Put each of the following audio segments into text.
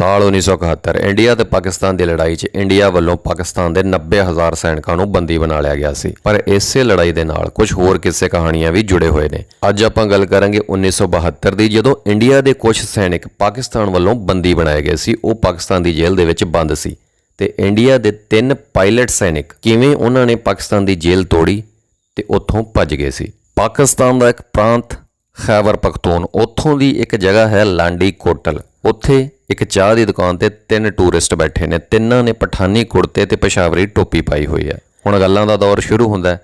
ਸਾਲ 1971 ਇੰਡੀਆ ਤੇ ਪਾਕਿਸਤਾਨ ਦੀ ਲੜਾਈ 'ਚ ਇੰਡੀਆ ਵੱਲੋਂ ਪਾਕਿਸਤਾਨ ਦੇ 90000 ਸੈਨਿਕਾਂ ਨੂੰ ਬੰਦੀ ਬਣਾ ਲਿਆ ਗਿਆ ਸੀ। ਪਰ ਇਸੇ ਲੜਾਈ ਦੇ ਨਾਲ ਕੁਝ ਹੋਰ ਕਿੱਸੇ ਕਹਾਣੀਆਂ ਵੀ ਜੁੜੇ ਹੋਏ ਨੇ। ਅੱਜ ਆਪਾਂ ਗੱਲ ਕਰਾਂਗੇ 1972 ਦੀ, ਜਦੋਂ ਇੰਡੀਆ ਦੇ ਕੁਝ ਸੈਨਿਕ ਪਾਕਿਸਤਾਨ ਵੱਲੋਂ ਬੰਦੀ ਬਣਾਏ ਗਏ ਸੀ, ਉਹ ਪਾਕਿਸਤਾਨ ਦੀ ਜੇਲ੍ਹ ਦੇ ਵਿੱਚ ਬੰਦ ਸੀ। ਤੇ ਇੰਡੀਆ ਦੇ ਤਿੰਨ ਪਾਇਲਟ ਸੈਨਿਕ ਕਿਵੇਂ ਉਹਨਾਂ ਨੇ ਪਾਕਿਸਤਾਨ ਦੀ ਜੇਲ੍ਹ ਤੋੜੀ ਤੇ ਉੱਥੋਂ ਭੱਜ ਗਏ ਸੀ? ਪਾਕਿਸਤਾਨ ਦਾ ਇੱਕ ਪ੍ਰਾਂਤ, ਖੈਬਰ ਪਖਤੂਨ ਉੱਥੋਂ ਦੀ ਇੱਕ ਜਗ੍ਹਾ ਹੈ ਲਾਂਡੀ ਕੋਟਲ। ਉੱਥੇ ਇੱਕ ਚਾਹ ਦੀ ਦੁਕਾਨ ਤੇ ਤਿੰਨ ਟੂਰਿਸਟ ਬੈਠੇ ਨੇ। ਤਿੰਨਾਂ ਨੇ ਪਠਾਨੀ ਕੁੜਤੇ ਤੇ ਪਸ਼ਾਵਰੀ ਟੋਪੀ ਪਾਈ ਹੋਈ ਹੈ। ਹੁਣ ਗੱਲਾਂ ਦਾ ਦੌਰ ਸ਼ੁਰੂ ਹੁੰਦਾ ਹੈ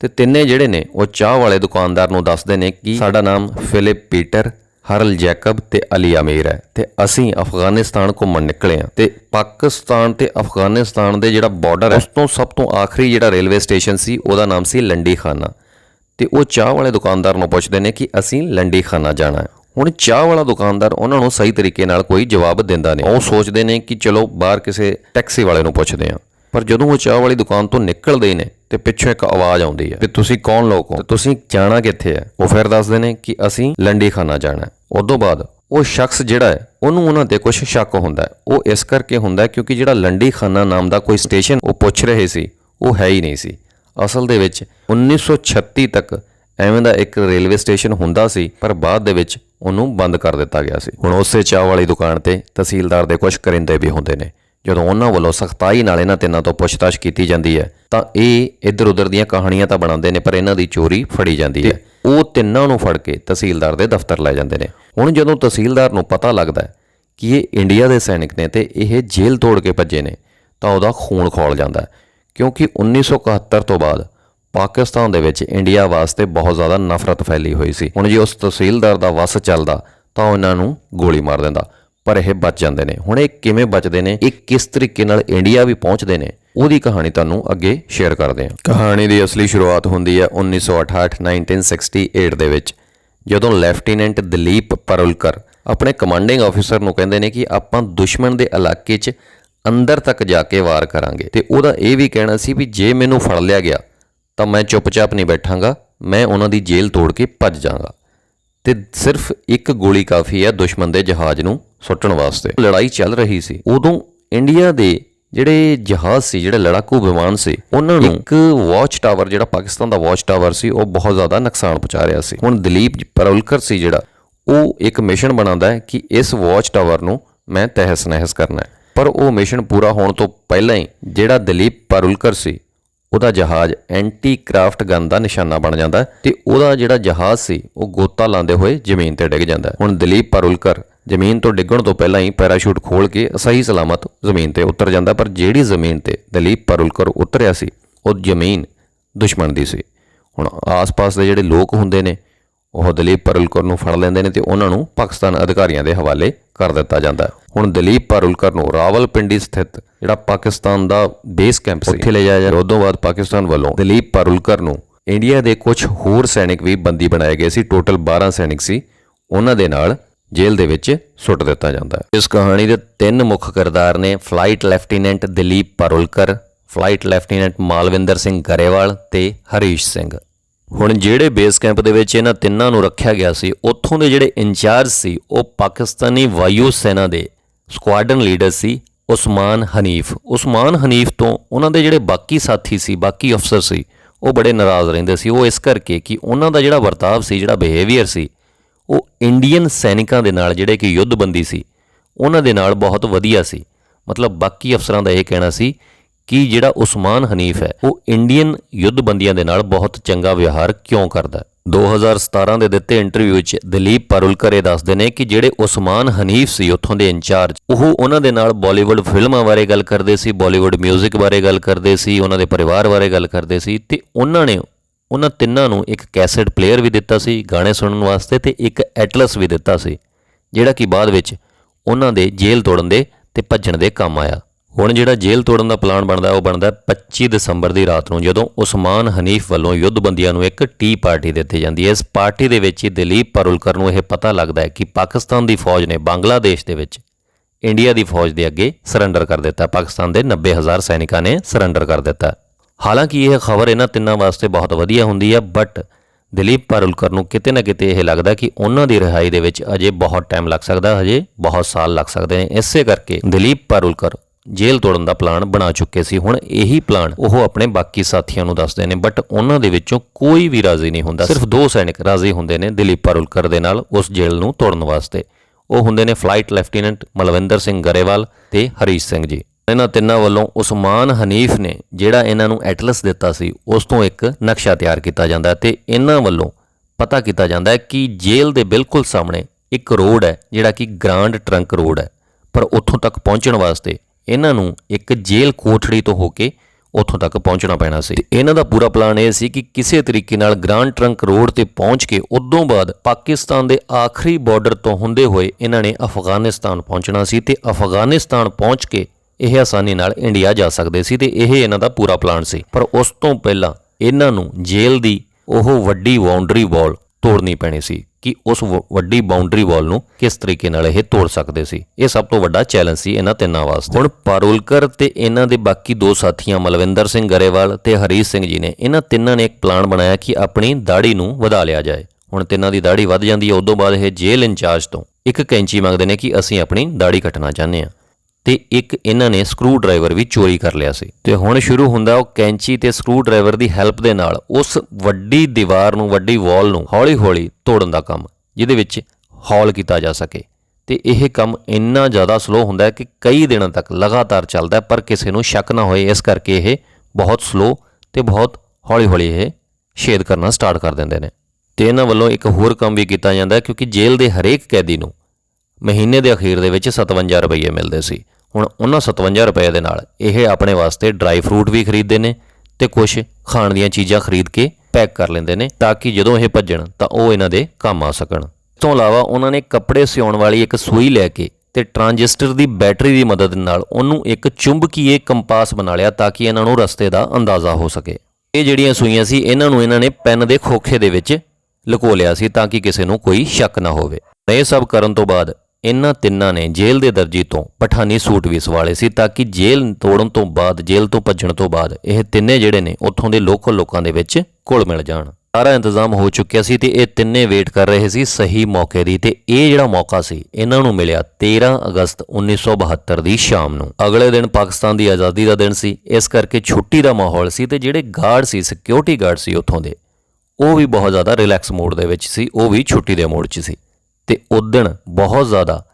ਤੇ ਤਿੰਨੇ ਜਿਹੜੇ ਨੇ, ਉਹ ਚਾਹ ਵਾਲੇ ਦੁਕਾਨਦਾਰ ਨੂੰ ਦੱਸਦੇ ਨੇ ਕਿ ਸਾਡਾ ਨਾਮ ਫਿਲਿਪ ਪੀਟਰ, ਹਰਲ ਜੈਕਬ ਤੇ ਅਲੀ ਅਮੀਰ ਹੈ ਤੇ ਅਸੀਂ ਅਫਗਾਨਿਸਤਾਨ ਘੁੰਮਣ ਨਿਕਲੇ ਆ ਤੇ ਪਾਕਿਸਤਾਨ ਤੇ ਅਫਗਾਨਿਸਤਾਨ ਦੇ ਜਿਹੜਾ ਬਾਰਡਰ ਹੈ, ਉਸ ਤੋਂ ਸਭ ਤੋਂ ਆਖਰੀ ਜਿਹੜਾ ਰੇਲਵੇ ਸਟੇਸ਼ਨ ਸੀ, ਉਹਦਾ ਨਾਮ ਸੀ ਲੰਡੀ ਖਾਨਾ ਤੇ ਉਹ ਚਾਹ ਵਾਲੇ ਦੁਕਾਨਦਾਰ ਨੂੰ ਪੁੱਛਦੇ ਨੇ ਕਿ ਅਸੀਂ ਲੰਡੀ ਖਾਨਾ ਜਾਣਾ ਹੈ। ਹੁਣ ਚਾਹ ਵਾਲਾ ਦੁਕਾਨਦਾਰ ਉਹਨਾਂ ਨੂੰ ਸਹੀ ਤਰੀਕੇ ਨਾਲ ਕੋਈ ਜਵਾਬ ਦਿੰਦਾ ਨਹੀਂ। ਉਹ ਸੋਚਦੇ ਨੇ ਕਿ ਚਲੋ ਬਾਹਰ ਕਿਸੇ ਟੈਕਸੀ ਵਾਲੇ ਨੂੰ ਪੁੱਛਦੇ ਹਾਂ। ਪਰ ਜਦੋਂ ਉਹ ਚਾਹ ਵਾਲੀ ਦੁਕਾਨ ਤੋਂ ਨਿਕਲਦੇ ਨੇ ਤੇ ਪਿੱਛੋਂ ਇੱਕ ਆਵਾਜ਼ ਆਉਂਦੀ ਹੈ ਵੀ ਤੁਸੀਂ ਕੌਣ ਲੋਕ ਹੋ? ਤੁਸੀਂ ਜਾਣਾ ਕਿੱਥੇ ਹੈ? ਉਹ ਫਿਰ ਦੱਸਦੇ ਨੇ ਕਿ ਅਸੀਂ ਲੰਡੀ ਖਾਨਾ ਜਾਣਾ ਹੈ। ਉਦੋਂ ਬਾਅਦ ਉਹ ਸ਼ਖਸ ਜਿਹੜਾ ਹੈ, ਉਹਨੂੰ ਉਹਨਾਂ ਤੇ ਕੁਝ ਸ਼ੱਕ ਹੁੰਦਾ ਹੈ। ਉਹ ਇਸ ਕਰਕੇ ਹੁੰਦਾ ਹੈ ਕਿਉਂਕਿ ਜਿਹੜਾ ਲੰਡੀ ਖਾਨਾ ਨਾਮ ਦਾ ਕੋਈ ਸਟੇਸ਼ਨ ਉਹ ਪੁੱਛ ਰਹੇ ਸੀ, ਉਹ ਹੈ ਹੀ ਨਹੀਂ ਸੀ। ਅਸਲ ਦੇ ਵਿੱਚ 1936 ਤੱਕ ਐਵੇਂ ਦਾ ਇੱਕ ਰੇਲਵੇ ਸਟੇਸ਼ਨ ਹੁੰਦਾ ਸੀ, ਪਰ ਬਾਅਦ ਦੇ ਵਿੱਚ ਉਹਨੂੰ ਬੰਦ ਕਰ ਦਿੱਤਾ ਗਿਆ ਸੀ। ਹੁਣ ਉਸੇ ਚਾਹ ਵਾਲੀ ਦੁਕਾਨ ਤੇ ਤਹਿਸੀਲਦਾਰ ਦੇ ਕੁਝ ਕਰਿੰਦੇ ਵੀ ਹੁੰਦੇ ਨੇ। ਜਦੋਂ ਉਹਨਾਂ ਵੱਲੋਂ ਸਖਤਾਈ ਨਾਲ ਇਹਨਾਂ ਤਿੰਨਾਂ ਤੋਂ ਪੁੱਛਤਾਛ ਕੀਤੀ ਜਾਂਦੀ ਹੈ ਤਾਂ ਇਹ ਇੱਧਰ ਉੱਧਰ ਦੀਆਂ ਕਹਾਣੀਆਂ ਤਾਂ ਬਣਾਉਂਦੇ ਨੇ ਪਰ ਇਹਨਾਂ ਦੀ ਚੋਰੀ ਫੜੀ ਜਾਂਦੀ ਹੈ। ਉਹ ਤਿੰਨਾਂ ਨੂੰ ਫੜ ਕੇ ਤਹਿਸੀਲਦਾਰ ਦੇ ਦਫ਼ਤਰ ਲੈ ਜਾਂਦੇ ਨੇ। ਹੁਣ ਜਦੋਂ ਤਹਿਸੀਲਦਾਰ ਨੂੰ ਪਤਾ ਲੱਗਦਾ ਹੈ ਕਿ ਇਹ ਇੰਡੀਆ ਦੇ ਸੈਨਿਕ ਨੇ ਤੇ ਇਹ ਜੇਲ੍ਹ ਤੋੜ ਕੇ ਭੱਜੇ ਨੇ ਤਾਂ ਉਹਦਾ ਖੂਨ ਖੌਲ ਜਾਂਦਾ ਕਿਉਂਕਿ 1971 ਤੋਂ ਬਾਅਦ ਪਾਕਿਸਤਾਨ ਦੇ ਵਿੱਚ ਇੰਡੀਆ ਵਾਸਤੇ ਬਹੁਤ ਜ਼ਿਆਦਾ ਨਫ਼ਰਤ ਫੈਲੀ ਹੋਈ ਸੀ। ਹੁਣ ਜੇ ਉਸ ਤਹਿਸੀਲਦਾਰ ਦਾ ਵਸ ਚੱਲਦਾ, ਤਾਂ ਉਹਨਾਂ ਨੂੰ ਗੋਲੀ ਮਾਰ ਦਿੰਦਾ। ਪਰ ਇਹ ਬਚ ਜਾਂਦੇ ਨੇ। ਹੁਣ ਇਹ ਕਿਵੇਂ ਬਚਦੇ ਨੇ? ਇਹ ਕਿਸ ਤਰੀਕੇ ਨਾਲ ਇੰਡੀਆ ਵੀ ਪਹੁੰਚਦੇ ਨੇ? ਉਹਦੀ ਕਹਾਣੀ ਤੁਹਾਨੂੰ ਅੱਗੇ ਸ਼ੇਅਰ ਕਰਦੇ ਹਾਂ। ਕਹਾਣੀ ਦੀ ਅਸਲੀ ਸ਼ੁਰੂਆਤ ਹੁੰਦੀ ਹੈ 1968 1968 ਦੇ ਵਿੱਚ, ਜਦੋਂ ਲੈਫਟੀਨੈਂਟ ਦਲੀਪ ਪਰੁਲਕਰ ਆਪਣੇ ਕਮਾਂਡਿੰਗ ਆਫੀਸਰ ਨੂੰ ਕਹਿੰਦੇ ਨੇ ਕਿ ਆਪਾਂ ਦੁਸ਼ਮਣ ਦੇ ਇਲਾਕੇ 'ਚ ਅੰਦਰ ਤੱਕ ਜਾ ਕੇ ਵਾਰ ਕਰਾਂਗੇ। ਤੇ ਉਹਦਾ ਇਹ ਵੀ ਕਹਿਣਾ ਸੀ ਵੀ ਜੇ ਮੈਨੂੰ ਫੜ ਲਿਆ ਗਿਆ ਤਾਂ ਮੈਂ ਚੁੱਪਚਾਪ ਨਹੀਂ ਬੈਠਾਂਗਾ, ਮੈਂ ਉਹਨਾਂ ਦੀ ਜੇਲ੍ਹ ਤੋੜ ਕੇ ਭੱਜ ਜਾਵਾਂਗਾ। ਤੇ ਸਿਰਫ ਇੱਕ ਗੋਲੀ ਕਾਫੀ ਹੈ ਦੁਸ਼ਮਣ ਦੇ ਜਹਾਜ਼ ਨੂੰ ਸੁੱਟਣ ਵਾਸਤੇ। ਲੜਾਈ ਚੱਲ ਰਹੀ ਸੀ। ਉਦੋਂ ਇੰਡੀਆ ਦੇ ਜਿਹੜੇ ਜਹਾਜ਼ ਸੀ, ਜਿਹੜੇ ਲੜਾਕੂ ਵਿਮਾਨ ਸੀ, ਉਹਨਾਂ ਨੂੰ ਇੱਕ ਵਾਚ ਟਾਵਰ ਜਿਹੜਾ ਪਾਕਿਸਤਾਨ ਦਾ ਵਾਚ ਟਾਵਰ ਸੀ, ਉਹ ਬਹੁਤ ਜ਼ਿਆਦਾ ਨੁਕਸਾਨ ਪਹੁੰਚਾ ਰਿਹਾ ਸੀ। ਹੁਣ ਦਲੀਪ ਪਰਉਲਕਰ ਸੀ ਜਿਹੜਾ, ਉਹ ਇੱਕ ਮਿਸ਼ਨ ਬਣਾਉਂਦਾ ਹੈ ਕਿ ਇਸ ਵਾਚ ਟਾਵਰ ਨੂੰ ਮੈਂ ਤਹਿਸ ਨਹਿਸ ਕਰਨਾ ਹੈ। ਪਰ ਉਹ ਮਿਸ਼ਨ ਪੂਰਾ ਹੋਣ ਤੋਂ ਪਹਿਲਾਂ ਹੀ ਜਿਹੜਾ ਦਲੀਪ ਪਰਉਲਕਰ ਸੀ ਉਹਦਾ ਜਹਾਜ਼ ਐਂਟੀ ਕਰਾਫਟ ਗਨ ਦਾ ਨਿਸ਼ਾਨਾ ਬਣ ਜਾਂਦਾ ਹੈ ਤੇ ਉਹਦਾ ਜਿਹੜਾ ਜਹਾਜ਼ ਸੀ, ਉਹ ਗੋਤਾ ਲਾਉਂਦੇ ਹੋਏ ਜ਼ਮੀਨ ਤੇ ਡਿੱਗ ਜਾਂਦਾ ਹੁਣ ਦਲੀਪ ਪਰੁਲਕਰ ਜ਼ਮੀਨ ਤੋਂ ਡਿੱਗਣ ਤੋਂ ਪਹਿਲਾਂ ਹੀ ਪੈਰਾਸ਼ੂਟ ਖੋਲ ਕੇ ਸਹੀ ਸਲਾਮਤ ਜ਼ਮੀਨ ਤੇ ਉਤਰ ਜਾਂਦਾ ਪਰ ਜਿਹੜੀ ਜ਼ਮੀਨ ਤੇ ਦਲੀਪ ਪਰੁਲਕਰ ਉਤਰਿਆ ਸੀ, ਉਹ ਜ਼ਮੀਨ ਦੁਸ਼ਮਣ ਦੀ ਸੀ। ਹੁਣ ਆਸ-ਪਾਸ ਦੇ ਜਿਹੜੇ ਲੋਕ ਹੁੰਦੇ ਨੇ, ਉਹ ਦਲੀਪ ਪਰੁਲਕਰ ਨੂੰ ਫੜ ਲੈਂਦੇ ਨੇ ਤੇ ਉਹਨਾਂ ਨੂੰ ਪਾਕਿਸਤਾਨ ਅਧਿਕਾਰੀਆਂ ਦੇ ਹਵਾਲੇ ਕਰ ਦਿੱਤਾ ਜਾਂਦਾ ਹੁਣ ਦਲੀਪ ਪਰੁਲਕਰ ਨੂੰ ਰਾਵਲਪਿੰਡੀ ਸਥਿਤ ਜਿਹੜਾ ਪਾਕਿਸਤਾਨ ਦਾ ਬੇਸ ਕੈਂਪ ਸੀ। ਉੱਥੇ ਲੈ ਜਾਇਆ ਜਾਂਦਾ ਉਦੋਂ ਬਾਅਦ ਪਾਕਿਸਤਾਨ ਵੱਲੋਂ ਦਲੀਪ ਪਰੁਲਕਰ ਨੂੰ ਇੰਡੀਆ ਦੇ ਕੁਝ ਹੋਰ ਸੈਨਿਕ ਵੀ ਬੰਦੀ ਬਣਾਏ ਗਏ ਸੀ। ਟੋਟਲ 12 ਸੈਨਿਕ ਸੀ। ਉਹਨਾਂ ਦੇ ਨਾਲ ਜੇਲ੍ਹ ਦੇ ਵਿੱਚ ਸੁੱਟ ਦਿੱਤਾ ਜਾਂਦਾ ਹੈ। ਇਸ ਕਹਾਣੀ ਦੇ ਤਿੰਨ ਮੁੱਖ ਕਿਰਦਾਰ ਨੇ flight lieutenant Dilip Parulkar flight lieutenant Malvinder Singh Grewal ਤੇ ਹਰੀਸ਼ ਸਿੰਘ। ਹੁਣ ਜਿਹੜੇ ਬੇਸ ਕੈਂਪ ਦੇ ਵਿੱਚ ਇਹਨਾਂ ਤਿੰਨਾਂ ਨੂੰ ਰੱਖਿਆ ਗਿਆ ਸੀ ਉੱਥੋਂ ਦੇ ਜਿਹੜੇ ਇੰਚਾਰਜ ਸੀ ਉਹ ਪਾਕਿਸਤਾਨੀ ਵਾਯੂ ਸੈਨਾ ਦੇ ਸਕੁਆਡਰਨ ਲੀਡਰ ਸੀ। ਉਸਮਾਨ ਹਨੀਫ। ਉਸਮਾਨ ਹਨੀਫ ਤੋਂ ਉਹਨਾਂ ਦੇ ਜਿਹੜੇ ਬਾਕੀ ਸਾਥੀ ਸੀ, ਬਾਕੀ ਅਫਸਰ ਸੀ, ਉਹ ਬੜੇ ਨਾਰਾਜ਼ ਰਹਿੰਦੇ ਸੀ। ਉਹ ਇਸ ਕਰਕੇ ਕਿ ਉਹਨਾਂ ਦਾ ਜਿਹੜਾ ਵਰਤਾਵ ਸੀ, ਜਿਹੜਾ ਬਿਹੇਵੀਅਰ ਸੀ, ਉਹ ਇੰਡੀਅਨ ਸੈਨਿਕਾਂ ਦੇ ਨਾਲ ਜਿਹੜੇ ਕਿ ਯੁੱਧਬੰਦੀ ਸੀ, ਉਹਨਾਂ ਦੇ ਨਾਲ ਬਹੁਤ ਵਧੀਆ ਸੀ। ਮਤਲਬ ਬਾਕੀ ਅਫਸਰਾਂ ਦਾ ਇਹ ਕਹਿਣਾ ਸੀ ਕਿ ਜਿਹੜਾ ਉਸਮਾਨ ਹਨੀਫ ਹੈ, ਉਹ ਇੰਡੀਅਨ ਯੁੱਧਬੰਦੀਆਂ ਦੇ ਨਾਲ ਬਹੁਤ ਚੰਗਾ ਵਿਵਹਾਰ ਕਿਉਂ ਕਰਦਾ 2017 ਦੇ ਦਿੱਤੇ ਇੰਟਰਵਿਊ ਵਿੱਚ ਦਲੀਪ ਪਰੁਲਕਰ ਇਹ ਦੱਸਦੇ ਨੇ ਕਿ ਜਿਹੜੇ ਉਸਮਾਨ ਹਨੀਫ ਸੀ ਉੱਥੋਂ ਦੇ ਇੰਚਾਰਜ, ਉਹ ਉਹਨਾਂ ਦੇ ਨਾਲ ਬਾਲੀਵੁੱਡ ਫਿਲਮਾਂ ਬਾਰੇ ਗੱਲ ਕਰਦੇ ਸੀ, ਬਾਲੀਵੁੱਡ 뮤직 ਬਾਰੇ ਗੱਲ ਕਰਦੇ ਸੀ, ਉਹਨਾਂ ਦੇ ਪਰਿਵਾਰ ਬਾਰੇ ਗੱਲ ਕਰਦੇ ਸੀ ਤੇ ਉਹਨਾਂ ਨੇ ਉਹਨਾਂ ਤਿੰਨਾਂ ਨੂੰ ਇੱਕ ਕੈਸੇਟ ਪਲੇਅਰ ਵੀ ਦਿੱਤਾ ਸੀ, ਗਾਣੇ ਸੁਣਨ ਵਾਸਤੇ ਤੇ ਇੱਕ ਐਟਲਸ ਵੀ ਦਿੱਤਾ ਸੀ, ਜਿਹੜਾ ਕਿ ਬਾਅਦ ਵਿੱਚ ਉਹਨਾਂ ਦੇ ਜੇਲ੍ਹ ਤੋੜਨ ਦੇ ਤੇ ਭੱਜਣ ਦੇ ਕੰਮ ਆਇਆ। ਹੁਣ ਜਿਹੜਾ ਜੇਲ੍ਹ ਤੋੜਨ ਦਾ ਪਲਾਨ ਬਣਦਾ, ਉਹ ਬਣਦਾ 25 ਦਸੰਬਰ ਦੀ ਰਾਤ ਨੂੰ, ਜਦੋਂ ਉਸਮਾਨ ਹਨੀਫ ਵੱਲੋਂ ਯੁੱਧਬੰਦੀਆਂ ਨੂੰ ਇੱਕ ਟੀ ਪਾਰਟੀ ਦਿੱਤੀ ਜਾਂਦੀ ਹੈ। ਇਸ ਪਾਰਟੀ ਦੇ ਵਿੱਚ ਹੀ ਦਲੀਪ ਪਰੁਲਕਰ ਨੂੰ ਇਹ ਪਤਾ ਲੱਗਦਾ ਹੈ ਕਿ ਪਾਕਿਸਤਾਨ ਦੀ ਫੌਜ ਨੇ ਬੰਗਲਾਦੇਸ਼ ਦੇ ਵਿੱਚ ਇੰਡੀਆ ਦੀ ਫੌਜ ਦੇ ਅੱਗੇ ਸਰੈਂਡਰ ਕਰ ਦਿੱਤਾ। ਪਾਕਿਸਤਾਨ ਦੇ 90000 ਸੈਨਿਕਾਂ ਨੇ ਸਰੈਂਡਰ ਕਰ ਦਿੱਤਾ। ਹਾਲਾਂਕਿ ਇਹ ਖਬਰ ਇਹਨਾਂ ਤਿੰਨਾਂ ਵਾਸਤੇ ਬਹੁਤ ਵਧੀਆ ਹੁੰਦੀ ਹੈ ਬਟ ਦਲੀਪ ਪਾਰੁਲਕਰ ਨੂੰ ਕਿਤੇ ਨਾ ਕਿਤੇ ਇਹ ਲੱਗਦਾ ਕਿ ਉਹਨਾਂ ਦੀ ਰਿਹਾਈ ਦੇ ਵਿੱਚ ਅਜੇ ਬਹੁਤ ਟਾਈਮ ਲੱਗ ਸਕਦਾ ਹਜੇ ਬਹੁਤ ਸਾਲ ਲੱਗ ਸਕਦੇ ਨੇ। ਇਸੇ ਕਰਕੇ ਦਲੀਪ ਪਾਰੁਲਕਰ ਜੇਲ੍ਹ ਤੋੜਨ ਦਾ ਪਲਾਨ ਬਣਾ ਚੁੱਕੇ ਸੀ। ਹੁਣ ਇਹੀ ਪਲਾਨ ਉਹ ਆਪਣੇ ਬਾਕੀ ਸਾਥੀਆਂ ਨੂੰ ਦੱਸਦੇ ਨੇ ਬਟ ਉਹਨਾਂ ਦੇ ਵਿੱਚੋਂ ਕੋਈ ਵੀ ਰਾਜ਼ੀ ਨਹੀਂ ਹੁੰਦਾ। ਸਿਰਫ ਦੋ ਸੈਨਿਕ ਰਾਜ਼ੀ ਹੁੰਦੇ ਨੇ ਦਲੀਪ ਪਾਰੁਲਕਰ ਦੇ ਨਾਲ ਉਸ ਜੇਲ੍ਹ ਨੂੰ ਤੋੜਨ ਵਾਸਤੇ। ਉਹ ਹੁੰਦੇ ਨੇ ਫਲਾਈਟ ਲੈਫਟੀਨੈਂਟ ਮਲਵਿੰਦਰ ਸਿੰਘ ਗਰੇਵਾਲ ਤੇ ਹਰੀਸ਼ ਸਿੰਘ ਜੀ। ਇਹਨਾਂ ਤਿੰਨਾਂ ਵੱਲੋਂ ਉਸਮਾਨ ਹਨੀਫ ਨੇ ਜਿਹੜਾ ਇਹਨਾਂ ਨੂੰ ਐਟਲਸ ਦਿੱਤਾ ਸੀ, ਉਸ ਤੋਂ ਇੱਕ ਨਕਸ਼ਾ ਤਿਆਰ ਕੀਤਾ ਜਾਂਦਾ ਹੈ ਤੇ ਇਹਨਾਂ ਵੱਲੋਂ ਪਤਾ ਕੀਤਾ ਜਾਂਦਾ ਹੈ ਕਿ ਜੇਲ੍ਹ ਦੇ ਬਿਲਕੁਲ ਸਾਹਮਣੇ ਇੱਕ ਰੋਡ ਹੈ, ਜਿਹੜਾ ਕਿ ਗ੍ਰਾਂਡ ਟਰੰਕ ਰੋਡ ਹੈ। ਪਰ ਉੱਥੋਂ ਤੱਕ ਪਹੁੰਚਣ ਵਾਸਤੇ ਇਹਨਾਂ ਨੂੰ ਇੱਕ ਜੇਲ੍ਹ ਕੋਠੜੀ ਤੋਂ ਹੋ ਕੇ ਉੱਥੋਂ ਤੱਕ ਪਹੁੰਚਣਾ ਪੈਣਾ ਸੀ। ਤੇ ਇਹਨਾਂ ਦਾ ਪੂਰਾ ਪਲਾਨ ਇਹ ਸੀ ਕਿ ਕਿਸੇ ਤਰੀਕੇ ਨਾਲ ਗ੍ਰਾਂਡ ਟਰੰਕ ਰੋਡ ਤੇ ਪਹੁੰਚ ਕੇ ਉਦੋਂ ਬਾਅਦ ਪਾਕਿਸਤਾਨ ਦੇ ਆਖਰੀ ਬਾਰਡਰ ਤੋਂ ਹੁੰਦੇ ਹੋਏ ਇਹਨਾਂ ਨੇ ਅਫਗਾਨਿਸਤਾਨ ਪਹੁੰਚਣਾ ਸੀ ਤੇ ਅਫਗਾਨਿਸਤਾਨ ਪਹੁੰਚ ਕੇ ਇਹ ਆਸਾਨੀ ਨਾਲ ਇੰਡੀਆ ਜਾ ਸਕਦੇ ਸੀ ਤੇ ਇਹ ਇਹਨਾਂ ਦਾ ਪੂਰਾ ਪਲਾਨ ਸੀ। ਪਰ ਉਸ ਤੋਂ ਪਹਿਲਾਂ ਇਹਨਾਂ ਨੂੰ ਜੇਲ੍ਹ ਦੀ ਉਹ ਵੱਡੀ ਬਾਉਂਡਰੀ ਵਾਲ ਤੋੜਨੀ ਪੈਣੀ ਸੀ ਕਿ ਉਸ ਵ- ਵੱਡੀ ਬਾਉਂਡਰੀ ਵਾਲ ਨੂੰ ਕਿਸ ਤਰੀਕੇ ਨਾਲ ਇਹ ਤੋੜ ਸਕਦੇ ਸੀ। ਇਹ ਸਭ ਤੋਂ ਵੱਡਾ ਚੈਲੰਜ ਸੀ ਇਹਨਾਂ ਤਿੰਨਾਂ ਵਾਸਤੇ। ਹੁਣ ਪਾਰੁਲਕਰ ਤੇ ਇਹਨਾਂ ਦੇ ਬਾਕੀ ਦੋ ਸਾਥੀਆਂ, ਮਲਵਿੰਦਰ ਸਿੰਘ ਗਰੇਵਾਲ ਤੇ ਹਰੀਸ਼ ਸਿੰਘ ਜੀ ਨੇ, ਇਹਨਾਂ ਤਿੰਨਾਂ ਨੇ ਇੱਕ ਪਲਾਨ ਬਣਾਇਆ ਕਿ ਆਪਣੀ ਦਾੜੀ ਨੂੰ ਵਧਾ ਲਿਆ ਜਾਏ। ਹੁਣ ਤਿੰਨਾਂ ਦੀ ਦਾੜੀ ਵੱਧ ਜਾਂਦੀ ਹੈ, ਉਦੋਂ ਬਾਅਦ ਇਹ ਜੇਲ੍ਹ ਇੰਚਾਰਜ ਤੋਂ ਇੱਕ ਕੈਂਚੀ ਮੰਗਦੇ ਨੇ ਕਿ ਅਸੀਂ ਆਪਣੀ ਦਾੜੀ ਕੱਟਣਾ ਚਾਹੁੰਦੇ ਹਾਂ। ਤੇ ਇੱਕ ਇਹਨਾਂ ਨੇ ਸਕਰੂ ਡਰਾਈਵਰ ਵੀ ਚੋਰੀ ਕਰ ਲਿਆ ਸੀ। ਤੇ ਹੁਣ ਸ਼ੁਰੂ ਹੁੰਦਾ ਉਹ ਕੈਂਚੀ ਤੇ ਸਕਰੂ ਡਰਾਈਵਰ ਦੀ ਹੈਲਪ ਦੇ ਨਾਲ ਉਸ ਵੱਡੀ ਦੀਵਾਰ ਨੂੰ, ਵੱਡੀ ਵਾਲ ਨੂੰ ਹੌਲੀ-ਹੌਲੀ ਤੋੜਨ ਦਾ ਕੰਮ, ਜਿਹਦੇ ਵਿੱਚ ਹੌਲ ਕੀਤਾ ਜਾ ਸਕੇ। ਤੇ ਇਹ ਕੰਮ ਇੰਨਾ ਜ਼ਿਆਦਾ ਸਲੋ ਹੁੰਦਾ ਹੈ ਕਿ ਕਈ ਦਿਨਾਂ ਤੱਕ ਲਗਾਤਾਰ ਚੱਲਦਾ ਪਰ ਕਿਸੇ ਨੂੰ ਸ਼ੱਕ ਨਾ ਹੋਏ, ਇਸ ਕਰਕੇ ਇਹ ਬਹੁਤ ਸਲੋ ਤੇ ਬਹੁਤ ਹੌਲੀ-ਹੌਲੀ ਇਹ ਛੇਦ ਕਰਨਾ ਸਟਾਰਟ ਕਰ ਦਿੰਦੇ ਨੇ। ਤੇ ਇਹਨਾਂ ਵੱਲੋਂ ਇੱਕ ਹੋਰ ਕੰਮ ਵੀ ਕੀਤਾ ਜਾਂਦਾ ਕਿਉਂਕਿ ਜੇਲ੍ਹ ਦੇ ਹਰੇਕ ਕੈਦੀ ਨੂੰ ਮਹੀਨੇ ਦੇ ਅਖੀਰ ਦੇ ਵਿੱਚ 57 ਰੁਪਏ ਮਿਲਦੇ ਸੀ। ਹੁਣ ਉਹਨਾਂ 57 ਰੁਪਏ ਦੇ ਨਾਲ ਇਹ ਆਪਣੇ ਵਾਸਤੇ ਡਰਾਈ ਫਰੂਟ ਵੀ ਖਰੀਦਦੇ ਨੇ ਤੇ ਕੁਝ ਖਾਣ ਦੀਆਂ ਚੀਜ਼ਾਂ ਖਰੀਦ ਕੇ ਪੈਕ ਕਰ ਲੈਂਦੇ ਨੇ ਤਾਂ ਕਿ ਜਦੋਂ ਇਹ ਭੱਜਣ ਤਾਂ ਉਹ ਇਹਨਾਂ ਦੇ ਕੰਮ ਆ ਸਕਣ। ਇਸ ਤੋਂ ਇਲਾਵਾ ਉਹਨਾਂ ਨੇ ਕੱਪੜੇ ਸਿਉਣ ਵਾਲੀ ਇੱਕ ਸੂਈ ਲੈ ਕੇ ਤੇ ਟਰਾਂਜਿਸਟਰ ਦੀ ਬੈਟਰੀ ਦੀ ਮਦਦ ਨਾਲ ਉਹਨੂੰ ਇੱਕ ਚੁੰਬਕੀਏ ਕੰਪਾਸ ਬਣਾ ਲਿਆ ਤਾਂ ਕਿ ਇਹਨਾਂ ਨੂੰ ਰਸਤੇ ਦਾ ਅੰਦਾਜ਼ਾ ਹੋ ਸਕੇ। ਇਹ ਜਿਹੜੀਆਂ ਸੂਈਆਂ ਸੀ, ਇਹਨਾਂ ਨੂੰ ਇਹਨਾਂ ਨੇ ਪੈਨ ਦੇ ਖੋਖੇ ਦੇ ਵਿੱਚ ਲੁਕੋ ਲਿਆ ਸੀ ਤਾਂ ਕਿ ਕਿਸੇ ਨੂੰ ਕੋਈ ਸ਼ੱਕ ਨਾ ਹੋਵੇ। ਇਹ ਸਭ ਕਰਨ ਤੋਂ ਬਾਅਦ ਇਹਨਾਂ ਤਿੰਨਾਂ ਨੇ ਜੇਲ੍ਹ ਦੇ ਦਰਜੀ ਤੋਂ ਪਠਾਨੀ ਸੂਟ ਵੀ ਸਵਾਲੇ ਸੀ ਤਾਂ ਕਿ ਜੇਲ੍ਹ ਤੋੜਨ ਤੋਂ ਬਾਅਦ, ਜੇਲ੍ਹ ਤੋਂ ਭੱਜਣ ਤੋਂ ਬਾਅਦ ਇਹ ਤਿੰਨੇ ਜਿਹੜੇ ਨੇ ਉੱਥੋਂ ਦੇ ਲੋਕਲ ਲੋਕਾਂ ਦੇ ਵਿੱਚ ਘੁਲ ਮਿਲ ਜਾਣ। ਸਾਰਾ ਇੰਤਜ਼ਾਮ ਹੋ ਚੁੱਕਿਆ ਸੀ ਤੇ ਇਹ ਤਿੰਨੇ ਵੇਟ ਕਰ ਰਹੇ ਸੀ ਸਹੀ ਮੌਕੇ ਦੀ ਤੇ ਇਹ ਜਿਹੜਾ ਮੌਕਾ ਸੀ, ਇਹਨਾਂ ਨੂੰ ਮਿਲਿਆ 13 ਅਗਸਤ 1972 ਦੀ ਸ਼ਾਮ ਨੂੰ। ਅਗਲੇ ਦਿਨ ਪਾਕਿਸਤਾਨ ਦੀ ਆਜ਼ਾਦੀ ਦਾ ਦਿਨ ਸੀ, ਇਸ ਕਰਕੇ ਛੁੱਟੀ ਦਾ ਮਾਹੌਲ ਸੀ ਤੇ ਜਿਹੜੇ ਗਾਰਡ ਸੀ ਸਿਕਿਉਰਿਟੀ ਗਾਰਡ ਸੀ ਉੱਥੋਂ ਦੇ, ਉਹ ਵੀ ਬਹੁਤ ਜ਼ਿਆਦਾ ਰਿਲੈਕਸ ਮੋਡ ਦੇ ਵਿੱਚ ਸੀ, ਉਹ ਵੀ ਛੁੱਟੀ ਦੇ ਮੋਡ 'ਚ ਸੀ। ਤੇ ਉਦਣ ਬਹੁਤ ਜ਼ਿਆਦਾ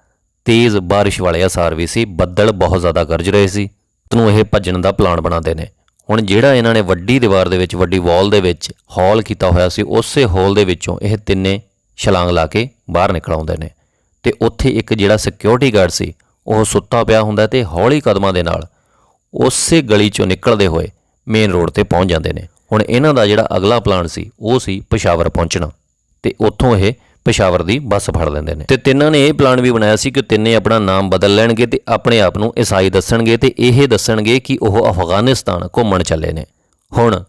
ਤੇਜ਼ ਬਾਰਿਸ਼ ਵਾਲੇ ਅਸਾਰ ਵੀ ਸੀ, ਬੱਦਲ ਬਹੁਤ ਜ਼ਿਆਦਾ ਗਰਜ ਰਹੇ ਸੀ ਨੂੰ ਇਹ ਭੱਜਣ ਦਾ ਪਲਾਨ ਬਣਾਉਂਦੇ ਨੇ। ਹੁਣ ਜਿਹੜਾ ਇਹਨਾਂ ਨੇ ਵੱਡੀ ਦੀਵਾਰ ਦੇ ਵਿੱਚ, ਵੱਡੀ ਵਾਲ ਦੇ ਵਿੱਚ ਹਾਲ ਕੀਤਾ ਹੋਇਆ ਸੀ, ਉਸੇ ਹਾਲ ਦੇ ਵਿੱਚੋਂ ਇਹ ਤਿੰਨੇ ਛਲਾਂਗ ਲਾ ਕੇ ਬਾਹਰ ਨਿਕਲ ਆਉਂਦੇ ਨੇ। ਤੇ ਉੱਥੇ ਇੱਕ ਜਿਹੜਾ ਸਿਕਿਉਰਿਟੀ ਗਾਰਡ ਸੀ, ਉਹ ਸੁੱਤਾ ਪਿਆ ਹੁੰਦਾ ਤੇ ਹੌਲੀ ਕਦਮਾਂ ਦੇ ਨਾਲ ਉਸੇ ਗਲੀ ਚੋਂ ਨਿਕਲਦੇ ਹੋਏ ਮੇਨ ਰੋਡ ਤੇ ਪਹੁੰਚ ਜਾਂਦੇ ਨੇ। ਹੁਣ ਇਹਨਾਂ ਦਾ ਜਿਹੜਾ ਅਗਲਾ ਪਲਾਨ ਸੀ, ਉਹ ਸੀ ਪਸ਼ਾਵਰ ਪਹੁੰਚਣਾ। ਤੇ ਉੱਥੋਂ ਇਹ ਪਸ਼ਾਵਰ ਦੀ ਬੱਸ ਫੜ ਲੈਂਦੇ ਨੇ। ਤੇ ਤਿੰਨਾਂ ਨੇ ਇਹ ਪਲਾਨ ਵੀ ਬਣਾਇਆ ਸੀ ਕਿ ਤਿੰਨੇ ਆਪਣਾ ਨਾਮ ਬਦਲ ਲੈਣਗੇ ਤੇ ਆਪਣੇ ਆਪ ਨੂੰ ਈਸਾਈ ਦੱਸਣਗੇ ਤੇ ਇਹ ਦੱਸਣਗੇ ਕਿ ਉਹ ਅਫਗਾਨਿਸਤਾਨ ਘੁੰਮਣ ਚੱਲੇ ਨੇ। ਹੁਣ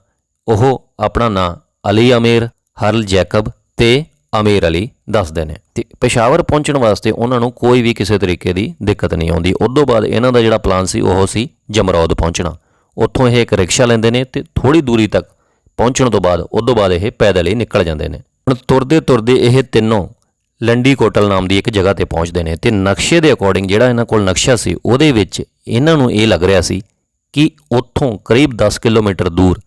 ਉਹ ਆਪਣਾ ਨਾਂ ਅਲੀ ਅਮੀਰ, ਹਰਲ ਜੈਕਬ ਤੇ ਅਮੀਰ ਅਲੀ ਦੱਸਦੇ ਨੇ। ਤੇ ਪਸ਼ਾਵਰ ਪਹੁੰਚਣ ਵਾਸਤੇ ਉਹਨਾਂ ਨੂੰ ਕੋਈ ਵੀ ਕਿਸੇ ਤਰੀਕੇ ਦੀ ਦਿੱਕਤ ਨਹੀਂ ਆਉਂਦੀ। ਉਦੋਂ ਬਾਅਦ ਇਹਨਾਂ ਦਾ ਜਿਹੜਾ ਪਲਾਨ ਸੀ ਉਹ ਸੀ ਜਮਰੌਦ ਪਹੁੰਚਣਾ। ਉੱਥੋਂ ਇਹ ਇੱਕ ਰਿਕਸ਼ਾ ਲੈਂਦੇ ਨੇ ਤੇ ਥੋੜੀ ਦੂਰੀ ਤੱਕ ਪਹੁੰਚਣ ਤੋਂ ਬਾਅਦ, ਉਦੋਂ ਬਾਅਦ ਇਹ ਪੈਦਲ ਹੀ ਨਿਕਲ ਜਾਂਦੇ ਨੇ। ਹੁਣ ਤੁਰਦੇ ਤੁਰਦੇ ਇਹ ਤਿੰਨੋਂ ਲੰਡੀ ਕੋਟਲ ਨਾਮ ਦੀ ਇੱਕ ਜਗ੍ਹਾ ਤੇ ਪਹੁੰਚਦੇ ਨੇ ਤੇ ਨਕਸ਼ੇ ਦੇ ਅਕੋਰਡਿੰਗ ਜਿਹੜਾ ਇਹਨਾਂ ਕੋਲ ਨਕਸ਼ਾ ਸੀ, ਉਹਦੇ ਵਿੱਚ ਇਹਨਾਂ ਨੂੰ ਇਹ ਲੱਗ ਰਿਹਾ ਸੀ ਕਿ ਉੱਥੋਂ ਕਰੀਬ 10 ਕਿਲੋਮੀਟਰ ਦੂਰ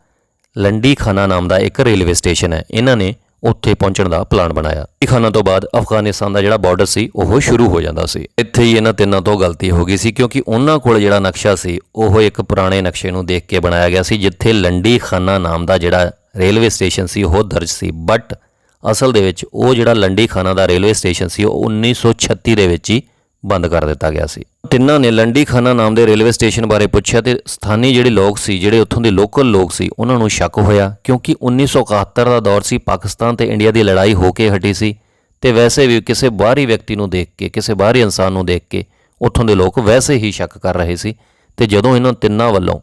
ਲੰਡੀ ਖਾਨਾ ਨਾਮ ਦਾ ਇੱਕ ਰੇਲਵੇ ਸਟੇਸ਼ਨ ਹੈ। ਇਹਨਾਂ ਨੇ ਉੱਥੇ ਪਹੁੰਚਣ ਦਾ ਪਲਾਨ ਬਣਾਇਆ। ਲੰਡੀ ਖਾਨਾ ਤੋਂ ਬਾਅਦ ਅਫਗਾਨਿਸਤਾਨ ਦਾ ਜਿਹੜਾ ਬਾਰਡਰ ਸੀ, ਉਹ ਸ਼ੁਰੂ ਹੋ ਜਾਂਦਾ ਸੀ। ਇੱਥੇ ਹੀ ਇਹਨਾਂ ਤਿੰਨਾਂ ਤੋਂ ਗਲਤੀ ਹੋ ਗਈ ਸੀ ਕਿਉਂਕਿ ਉਹਨਾਂ ਕੋਲ ਜਿਹੜਾ ਨਕਸ਼ਾ ਸੀ, ਉਹ ਇੱਕ ਪੁਰਾਣੇ ਨਕਸ਼ੇ ਨੂੰ ਦੇਖ ਕੇ ਬਣਾਇਆ ਗਿਆ ਸੀ, ਜਿੱਥੇ ਲੰਡੀ ਖਾਨਾ ਨਾਮ ਦਾ ਜਿਹੜਾ ਰੇਲਵੇ ਸਟੇਸ਼ਨ ਸੀ, ਉਹ ਦਰਜ ਸੀ। ਬਟ ਅਸਲ ਦੇ ਵਿੱਚ ਉਹ ਜਿਹੜਾ ਲੰਡੀ ਖਾਨਾ ਦਾ ਰੇਲਵੇ ਸਟੇਸ਼ਨ ਸੀ, ਉਹ 1936 ਦੇ ਵਿੱਚ ਹੀ ਬੰਦ ਕਰ ਦਿੱਤਾ ਗਿਆ ਸੀ। ਤਿੰਨਾਂ ਨੇ ਲੰਡੀ ਖਾਨਾ ਨਾਮ ਦੇ ਰੇਲਵੇ ਸਟੇਸ਼ਨ ਬਾਰੇ ਪੁੱਛਿਆ ਤੇ ਸਥਾਨੀ ਜਿਹੜੇ ਲੋਕ ਸੀ, ਜਿਹੜੇ ਉੱਥੋਂ ਦੇ ਲੋਕਲ ਲੋਕ ਸੀ, ਉਹਨਾਂ ਨੂੰ ਸ਼ੱਕ ਹੋਇਆ ਕਿਉਂਕਿ 1971 ਦਾ ਦੌਰ ਸੀ, ਪਾਕਿਸਤਾਨ ਤੇ ਇੰਡੀਆ ਦੀ ਲੜਾਈ ਹੋ ਕੇ ਹਟੀ ਸੀ ਤੇ ਵੈਸੇ ਵੀ ਕਿਸੇ ਬਾਹਰੀ ਵਿਅਕਤੀ ਨੂੰ ਦੇਖ ਕੇ, ਕਿਸੇ ਬਾਹਰੀ ਇਨਸਾਨ ਨੂੰ ਦੇਖ ਕੇ ਉੱਥੋਂ ਦੇ ਲੋਕ ਵੈਸੇ ਹੀ ਸ਼ੱਕ ਕਰ ਰਹੇ ਸੀ ਤੇ ਜਦੋਂ ਇਹਨਾਂ ਤਿੰਨਾਂ ਵੱਲੋਂ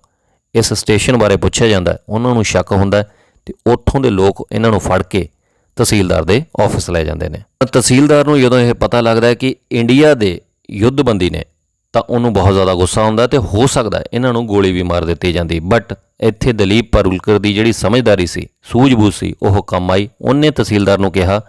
ਇਸ ਸਟੇਸ਼ਨ ਬਾਰੇ ਪੁੱਛਿਆ ਜਾਂਦਾ, ਉਹਨਾਂ ਨੂੰ ਸ਼ੱਕ ਹੁੰਦਾ ਹੈ ਤੇ ਉੱਥੋਂ ਦੇ ਲੋਕ ਇਹਨਾਂ ਨੂੰ ਫੜ ਕੇ ਤਹਿਸੀਲਦਾਰ ਦੇ ਆਫਿਸ ਲੈ ਜਾਂਦੇ ਨੇ। ਤਹਿਸੀਲਦਾਰ ਨੂੰ ਜਦੋਂ ਇਹ ਪਤਾ ਲੱਗਦਾ ਹੈ ਕਿ ਇੰਡੀਆ ਦੇ ਯੁੱਧਬੰਦੀ ਨੇ, ਤਾਂ ਉਹਨੂੰ ਬਹੁਤ ਜ਼ਿਆਦਾ ਗੁੱਸਾ ਆਉਂਦਾ ਤੇ ਹੋ ਸਕਦਾ ਇਹਨਾਂ ਨੂੰ ਗੋਲੀ ਵੀ ਮਾਰ ਦਿੱਤੀ ਜਾਂਦੀ। ਬਟ ਇੱਥੇ ਦਲੀਪ ਪਰੁਲਕਰ ਦੀ ਜਿਹੜੀ ਸਮਝਦਾਰੀ ਸੀ, ਸੂਝ-ਬੂਝ ਸੀ, ਉਹ ਕੰਮ ਆਈ। ਉਹਨੇ ਤਹਿਸੀਲਦਾਰ ਨੂੰ ਕਿਹਾ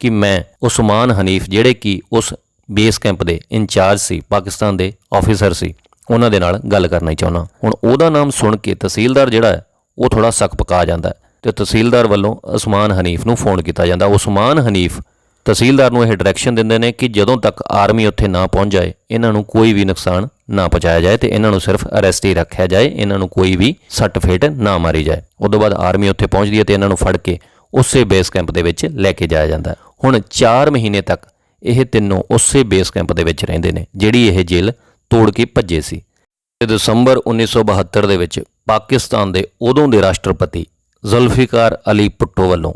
ਕਿ ਮੈਂ ਉਸਮਾਨ ਹਨੀਫ, ਜਿਹੜੇ ਕਿ ਉਸ ਬੇਸ ਕੈਂਪ ਦੇ ਇੰਚਾਰਜ ਸੀ, ਪਾਕਿਸਤਾਨ ਦੇ ਆਫੀਸਰ ਸੀ, ਉਹਨਾਂ ਦੇ ਨਾਲ ਗੱਲ ਕਰਨੀ ਚਾਹੁੰਦਾ। ਹੁਣ ਉਹਦਾ ਨਾਮ ਸੁਣ ਕੇ ਤਹਿਸੀਲਦਾਰ ਜਿਹੜਾ ਹੈ, ਉਹ ਥੋੜਾ ਸੱਕ ਪਕਾ ਜਾਂਦਾ ਤੇ ਤਹਿਸੀਲਦਾਰ ਵੱਲੋਂ ਉਸਮਾਨ ਹਨੀਫ ਨੂੰ ਫੋਨ ਕੀਤਾ ਜਾਂਦਾ। ਉਸਮਾਨ ਹਨੀਫ ਤਹਿਸੀਲਦਾਰ ਨੂੰ ਇਹ ਡਾਇਰੈਕਸ਼ਨ ਦਿੰਦੇ ਨੇ ਕਿ ਜਦੋਂ ਤੱਕ ਆਰਮੀ ਉੱਥੇ ਨਾ ਪਹੁੰਚ ਜਾਏ, ਇਹਨਾਂ ਨੂੰ ਕੋਈ ਵੀ ਨੁਕਸਾਨ ਨਾ ਪਹੁੰਚਾਇਆ ਜਾਏ ਤੇ ਇਹਨਾਂ ਨੂੰ ਸਿਰਫ ਅਰੈਸਟ ਹੀ ਰੱਖਿਆ ਜਾਏ, ਇਹਨਾਂ ਨੂੰ ਕੋਈ ਵੀ ਸੱਟ ਫੇਟ ਨਾ ਮਾਰੀ ਜਾਏ। ਉਦੋਂ ਬਾਅਦ ਆਰਮੀ ਉੱਥੇ ਪਹੁੰਚਦੀ ਹੈ ਤੇ ਇਹਨਾਂ ਨੂੰ ਫੜ ਕੇ ਉਸੇ ਬੇਸ ਕੈਂਪ ਦੇ ਵਿੱਚ ਲੈ ਕੇ ਜਾਇਆ ਜਾਂਦਾ। ਹੁਣ 4 ਮਹੀਨੇ ਤੱਕ ਇਹ ਤਿੰਨੋਂ ਉਸੇ ਬੇਸ ਕੈਂਪ ਦੇ ਵਿੱਚ ਰਹਿੰਦੇ ਨੇ, ਜਿਹੜੀ ਇਹ ਜੇਲ੍ਹ ਤੋੜ ਕੇ ਭੱਜੇ ਸੀ। ਤੇ ਦਸੰਬਰ 1972 ਦੇ ਵਿੱਚ ਪਾਕਿਸਤਾਨ ਦੇ ਉਦੋਂ ਦੇ ਰਾਸ਼ਟਰਪਤੀ ਜ਼ੁਲਫਿਕਾਰ ਅਲੀ ਭੁੱਟੋ ਵੱਲੋਂ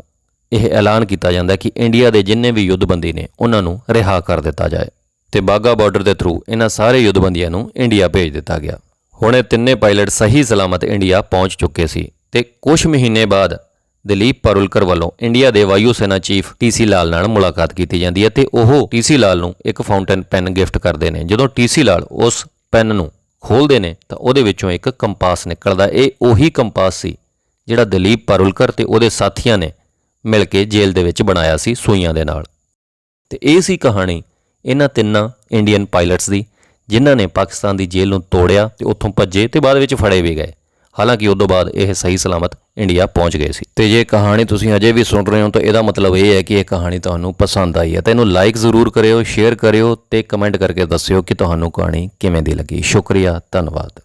ਇਹ ਐਲਾਨ ਕੀਤਾ ਜਾਂਦਾ ਕਿ ਇੰਡੀਆ ਦੇ ਜਿੰਨੇ ਵੀ ਯੁੱਧਬੰਦੀ ਨੇ, ਉਹਨਾਂ ਨੂੰ ਰਿਹਾ ਕਰ ਦਿੱਤਾ ਜਾਏ ਤੇ ਬਾਗਾ ਬਾਰਡਰ ਦੇ ਥਰੂ ਇਹਨਾਂ ਸਾਰੇ ਯੁੱਧਬੰਦੀਆਂ ਨੂੰ ਇੰਡੀਆ ਭੇਜ ਦਿੱਤਾ ਗਿਆ। ਹੁਣ ਇਹ ਤਿੰਨੇ ਪਾਇਲਟ ਸਹੀ ਸਲਾਮਤ ਇੰਡੀਆ ਪਹੁੰਚ ਚੁੱਕੇ ਸੀ ਤੇ ਕੁਝ ਮਹੀਨੇ ਬਾਅਦ ਦਲੀਪ ਪਰੁਲਕਰ ਵੱਲੋਂ ਇੰਡੀਆ ਦੇ ਵਾਯੂ ਸੈਨਾ ਚੀਫ ਟੀਸੀ ਲਾਲ ਨਾਲ ਮੁਲਾਕਾਤ ਕੀਤੀ ਜਾਂਦੀ ਹੈ ਤੇ ਉਹ ਟੀਸੀ ਲਾਲ ਨੂੰ ਇੱਕ ਫਾਊਂਟੇਨ ਪੈਨ ਗਿਫਟ ਕਰਦੇ ਨੇ। ਜਦੋਂ ਟੀਸੀ ਲਾਲ ਉਸ ਪੈਨ ਨੂੰ ਖੋਲਦੇ ਨੇ ਤਾਂ ਉਹਦੇ ਵਿੱਚੋਂ ਇੱਕ ਕੰਪਾਸ ਨਿਕਲਦਾ। ਇਹ ਉਹੀ ਕੰਪਾਸ ਸੀ ਜਿਹੜਾ ਦਲੀਪ ਪਰੁਲਕਰ ਤੇ ਉਹਦੇ ਸਾਥੀਆਂ ਨੇ ਮਿਲ ਕੇ ਜੇਲ੍ਹ ਦੇ ਵਿੱਚ ਬਣਾਇਆ ਸੀ ਸੂਈਆਂ ਦੇ ਨਾਲ। ਤੇ ਇਹ ਸੀ ਕਹਾਣੀ ਇਹਨਾਂ ਤਿੰਨਾਂ ਇੰਡੀਅਨ ਪਾਇਲਟਸ ਦੀ, ਜਿਨ੍ਹਾਂ ਨੇ ਪਾਕਿਸਤਾਨ ਦੀ ਜੇਲ੍ਹ ਨੂੰ ਤੋੜਿਆ ਤੇ ਉੱਥੋਂ ਭੱਜੇ ਤੇ ਬਾਅਦ ਵਿੱਚ ਫੜੇ ਵੀ ਗਏ। ਹਾਲਾਂਕਿ ਉਦੋਂ ਬਾਅਦ ਇਹ ਸਹੀ ਸਲਾਮਤ ਇੰਡੀਆ ਪਹੁੰਚ ਗਏ ਸੀ। ਤੇ ਜੇ ਕਹਾਣੀ ਤੁਸੀਂ ਅਜੇ ਵੀ ਸੁਣ ਰਹੇ ਹੋ ਤਾਂ ਇਹਦਾ ਮਤਲਬ ਇਹ ਹੈ ਕਿ ਇਹ ਕਹਾਣੀ ਤੁਹਾਨੂੰ ਪਸੰਦ ਆਈ ਹੈ। ਤਾਂ ਇਹਨੂੰ ਲਾਈਕ ਜ਼ਰੂਰ ਕਰਿਓ ਸ਼ੇਅਰ ਕਰਿਓ ਤੇ ਕਮੈਂਟ ਕਰਕੇ ਦੱਸਿਓ ਕਿ ਤੁਹਾਨੂੰ ਕਹਾਣੀ ਕਿਵੇਂ ਦੀ ਲੱਗੀ। ਸ਼ੁਕਰੀਆ, ਧੰਨਵਾਦ।